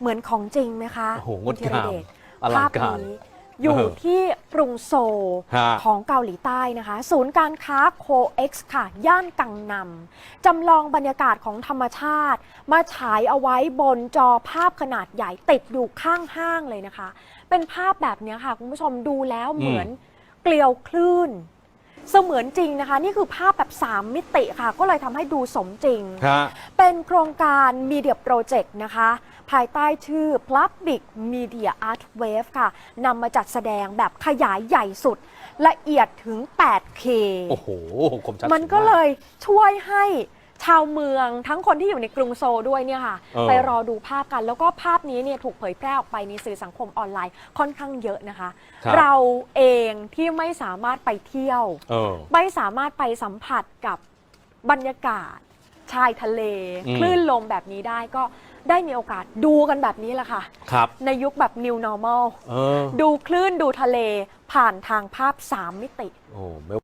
เหมือนของจริงไหมคะโอ้โหงคุดณธีรงามเดชอลัภางพการ นี้อยู่เออที่กรุงโซลฮะ ของเกาหลีใต้นะคะ ศูนย์การค้าโคเอ็กซ์ค่ะ ย่านกังนำจำลองบรรยากาศของธรรมชาติ มาฉายเอาไว้บนจอภาพขนาดใหญ่ติดอยู่ข้างห้างเลยนะคะ เป็นภาพแบบเนี้ยค่ะ คุณผู้ชมดูแล้วเหมือนเกลียวคลื่น เสมือนจริงนะคะ นี่คือภาพแบบ 3 มิติค่ะ ก็เลยทำให้ดูสมจริง ฮะ เป็นโครงการ Media Project นะคะ ภายใต้ชื่อ Public Media Art Wave ค่ะนำมาจัดแสดงแบบขยายใหญ่สุด ละเอียดถึง 8K โอ้โหคมชัดมันก็เลยช่วยให้ชาวเมืองทั้งคนที่อยู่ในกรุงโซลด้วยเนี่ยค่ะเออไปรอดูภาพกัน แล้วก็ภาพนี้เนี่ยถูกเผยแพร่ออกไปในสื่อสังคมออนไลน์ค่อนข้างเยอะนะคะครับเราเองที่ไม่สามารถไปเที่ยวเออไม่สามารถไปสัมผัสกับบรรยากาศชายทะเลอืมคลื่นลมแบบนี้ได้ก็ ได้มีโอกาสดูกันแบบนี้แหละค่ะ ครับในยุคแบบ new normal เออดูคลื่นดูทะเลผ่านทางภาพ 3 มิติ โอ้ไม่